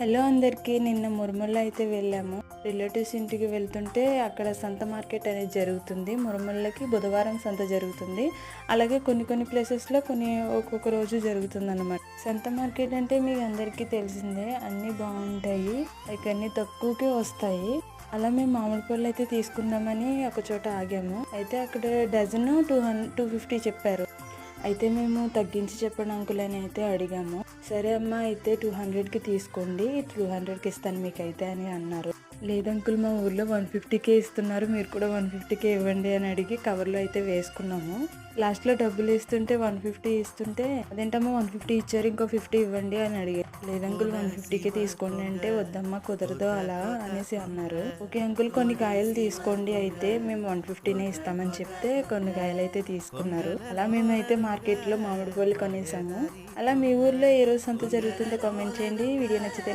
Hello అందరికీ నిన్న మురుమల్ల అయితే వెళ్ళాము. రిలేటివ్స్ ఇంటికి వెళ్తుంటే అక్కడ సంత మార్కెట్ అనేది జరుగుతుంది. మురుమల్లకి బుధవారం సంత జరుగుతుంది. అలాగే కొన్ని కొన్ని ప్లేసెస్లో కొన్ని ఒక్కొక్క రోజు జరుగుతుంది అనమాట సంత మార్కెట్ అంటే మీకు అందరికీ తెలిసిందే అన్నీ బాగుంటాయి లైక్ అన్నీ తక్కువకే వస్తాయి. అలా మేము మామిడి పళ్ళు అయితే తీసుకుందామని ఒక చోట ఆగాము. అయితే అక్కడ dozen two hundred two fifty చెప్పారు. అయితే మేము తగ్గించి చెప్పండి అంకుల్ అని అయితే అడిగాము. సరే అమ్మా అయితే టూ హండ్రెడ్కి తీసుకోండి టూ హండ్రెడ్కి ఇస్తాను మీకు అయితే అని అన్నారు. లేదు అంకుల్ మా ఊర్లో వన్ ఫిఫ్టీకే ఇస్తున్నారు మీరు కూడా వన్ ఫిఫ్టీకే ఇవ్వండి అని అడిగి కవర్లో అయితే వేసుకున్నాము. లాస్ట్లో డబ్బులు ఇస్తుంటే వన్ ఫిఫ్టీ ఇస్తుంటే అదేంటమ్మా వన్ ఫిఫ్టీ ఇచ్చారు ఇంకో ఫిఫ్టీ ఇవ్వండి అని అడిగారు. లేదు అంకుల్ వన్ ఫిఫ్టీకే తీసుకోండి అంటే వద్దమ్మా కుదరదు అలా అనేసి అన్నారు. ఓకే అంకుల్ కొన్ని కాయలు తీసుకోండి అయితే మేము వన్ ఫిఫ్టీనే ఇస్తామని చెప్తే కొన్ని కాయలు అయితే తీసుకున్నారు. అలా మేమైతే మార్కెట్లో మామిడి పళ్ళు కొనేసాము. అలా మీ ఊర్లో ఏ రోజు సంత జరుగుతుందో కామెంట్ చేయండి. వీడియో నచ్చితే